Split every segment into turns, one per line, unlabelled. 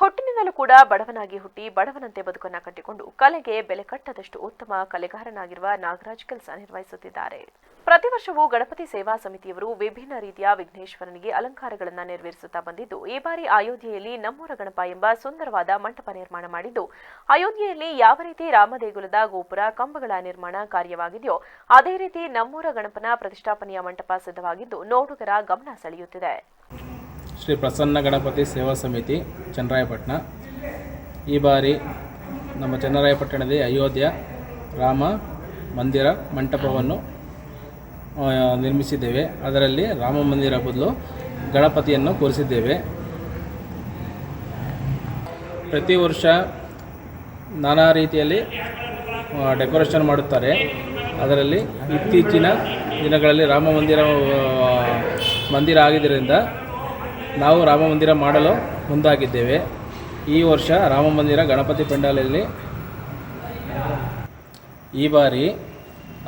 ಹುಟ್ಟಿನಿಂದಲೂ ಕೂಡ ಬಡವನಾಗಿ ಹುಟ್ಟಿ ಬಡವನಂತೆ ಬದುಕನ್ನ ಕಟ್ಟಿಕೊಂಡು ಕಲೆಗೆ ಬೆಲೆ ಕಟ್ಟದಷ್ಟು ಉತ್ತಮ ಕಲೆಗಾರನಾಗಿರುವ ನಾಗರಾಜ್ ಕೆಲಸ ನಿರ್ವಹಿಸುತ್ತಿದ್ದಾರೆ. ಪ್ರತಿ ವರ್ಷವೂ ಗಣಪತಿ ಸೇವಾ ಸಮಿತಿಯವರು ವಿಭಿನ್ನ ರೀತಿಯ ವಿಘ್ನೇಶ್ವರನಿಗೆ ಅಲಂಕಾರಗಳನ್ನು ನೆರವೇರಿಸುತ್ತಾ ಬಂದಿದ್ದು, ಈ ಬಾರಿ ಅಯೋಧ್ಯೆಯಲ್ಲಿ ನಮ್ಮೂರ ಗಣಪ ಎಂಬ ಸುಂದರವಾದ ಮಂಟಪ ನಿರ್ಮಾಣ ಮಾಡಿದ್ದು, ಅಯೋಧ್ಯೆಯಲ್ಲಿ ಯಾವ ರೀತಿ ರಾಮದೇಗುಲದ ಗೋಪುರ, ಕಂಬಗಳ ನಿರ್ಮಾಣ ಕಾರ್ಯವಾಗಿದೆಯೋ, ಅದೇ ರೀತಿ ನಮ್ಮೂರ ಗಣಪನ ಪ್ರತಿಷ್ಠಾಪನೆಯ ಮಂಟಪ ಸಿದ್ಧವಾಗಿದ್ದು ನೋಡುಗರ ಗಮನ ಸೆಳೆಯುತ್ತಿದೆ.
ಶ್ರೀ ಪ್ರಸನ್ನ ಗಣಪತಿ ಸೇವಾ ಸಮಿತಿ, ಚನ್ನರಾಯಪಟ್ಟಣ. ಈ ಬಾರಿ ನಮ್ಮ ಚನ್ನರಾಯಪಟ್ಟಣದ ಅಯೋಧ್ಯ, ರಾಮ ಮಂದಿರ ಮಂಟಪವನ್ನು ನಿರ್ಮಿಸಿದ್ದೇವೆ. ಅದರಲ್ಲಿ ರಾಮ ಮಂದಿರ ಬದಲು ಗಣಪತಿಯನ್ನು ಕೂರಿಸಿದ್ದೇವೆ. ಪ್ರತಿ ವರ್ಷ ನಾನಾ ರೀತಿಯಲ್ಲಿ ಡೆಕೋರೇಷನ್ ಮಾಡುತ್ತಾರೆ. ಅದರಲ್ಲಿ ಇತ್ತೀಚಿನ ದಿನಗಳಲ್ಲಿ ರಾಮ ಮಂದಿರ ಮಂದಿರ ಆಗಿದ್ದರಿಂದ ನಾವು ರಾಮ ಮಂದಿರ ಮಾಡಲು ಮುಂದಾಗಿದ್ದೇವೆ. ಈ ವರ್ಷ ರಾಮ ಮಂದಿರ ಗಣಪತಿ ಪೆಂಡಾಲಲ್ಲಿ ಈ ಬಾರಿ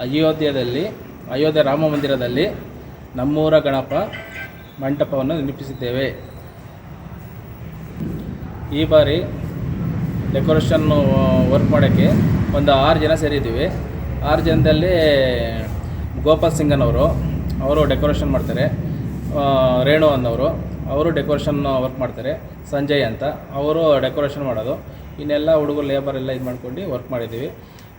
ಅಯೋಧ್ಯೆಯಲ್ಲಿ, ಅಯೋಧ್ಯೆ ರಾಮ ಮಂದಿರದಲ್ಲಿ ನಮ್ಮೂರ ಗಣಪ ಮಂಟಪವನ್ನು ನಿರ್ಮಿಸಿದ್ದೇವೆ. ಈ ಬಾರಿ ಡೆಕೋರೇಷನ್ನು ವರ್ಕ್ ಮಾಡೋಕ್ಕೆ ಒಂದು ಆರು ಜನ ಸೇರಿದ್ದೀವಿ. ಆರು ಜನದಲ್ಲಿ ಗೋಪಾಲ್ ಸಿಂಗನವರು, ಅವರು ಡೆಕೋರೇಷನ್ ಮಾಡ್ತಾರೆ. ರೇಣು ಅನ್ನೋರು. ಅವರು ಡೆಕೋರೇಷನ್ ವರ್ಕ್ ಮಾಡ್ತಾರೆ, ಸಂಜಯ್ ಅಂತ. ಅವರು ಡೆಕೋರೇಷನ್ ಮಾಡೋದು. ಇನ್ನೆಲ್ಲ ಹುಡುಗರು ಲೇಬರ್ ಎಲ್ಲ ಇದು ಮಾಡ್ಕೊಂಡು ವರ್ಕ್ ಮಾಡಿದ್ದೀವಿ.